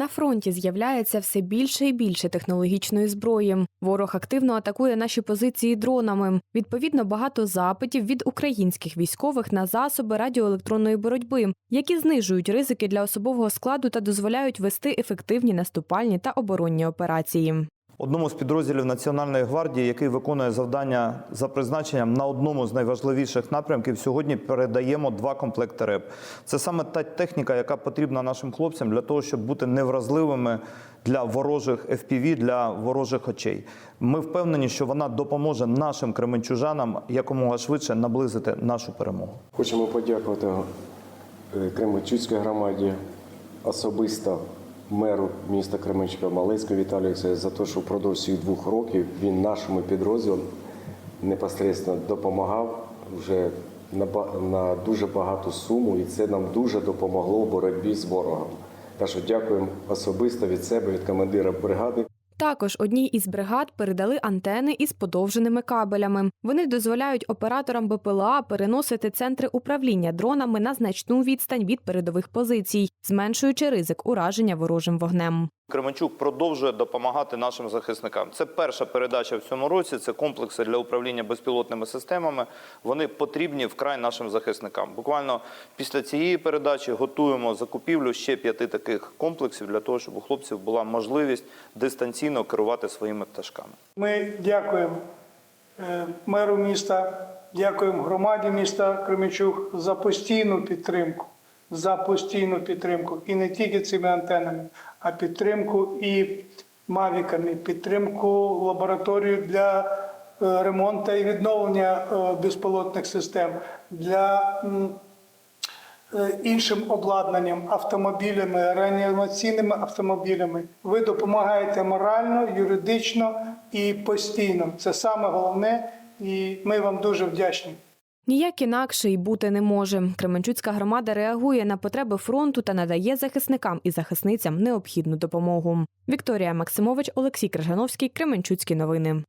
На фронті з'являється все більше і більше технологічної зброї. Ворог активно атакує наші позиції дронами. Відповідно, багато запитів від українських військових на засоби радіоелектронної боротьби, які знижують ризики для особового складу та дозволяють вести ефективні наступальні та оборонні операції. Одному з підрозділів Національної гвардії, який виконує завдання за призначенням на одному з найважливіших напрямків, сьогодні передаємо два комплекти РЕП. Це саме та техніка, яка потрібна нашим хлопцям для того, щоб бути невразливими для ворожих FPV, для ворожих очей. Ми впевнені, що вона допоможе нашим кременчужанам якомога швидше наблизити нашу перемогу. Хочемо подякувати е, Кременчуцькій громаді, особисто меру міста Кременчука Малецького Віталію за те, що впродовж цих двох років він нашому підрозділу непосередньо допомагав вже на дуже багату суму, і це нам дуже допомогло в боротьбі з ворогом. Так що дякуємо особисто від себе, від командира бригади. Також одній із бригад передали антени із подовженими кабелями. Вони дозволяють операторам БПЛА переносити центри управління дронами на значну відстань від передових позицій, зменшуючи ризик ураження ворожим вогнем. Кременчук продовжує допомагати нашим захисникам. Це перша передача в цьому році. Це комплекси для управління безпілотними системами. Вони потрібні вкрай нашим захисникам. Буквально після цієї передачі готуємо закупівлю ще п'яти таких комплексів для того, щоб у хлопців була можливість дистанційно керувати своїми пташками. Ми дякуємо е, меру міста, дякуємо громаді міста Кременчук за постійну підтримку, за постійну підтримку і не тільки цими антенами, а підтримку і мавіками, підтримку лабораторію для е, ремонту і відновлення е, безпілотних систем, для е, іншим обладнанням, автомобілями, реанімаційними автомобілями. Ви допомагаєте морально, юридично і постійно. Це саме головне, і ми вам дуже вдячні. Ніяк інакше й бути не може. Кременчуцька громада реагує на потреби фронту та надає захисникам і захисницям необхідну допомогу. Вікторія Максимович, Олексій Крижановський, Кременчуцькі новини.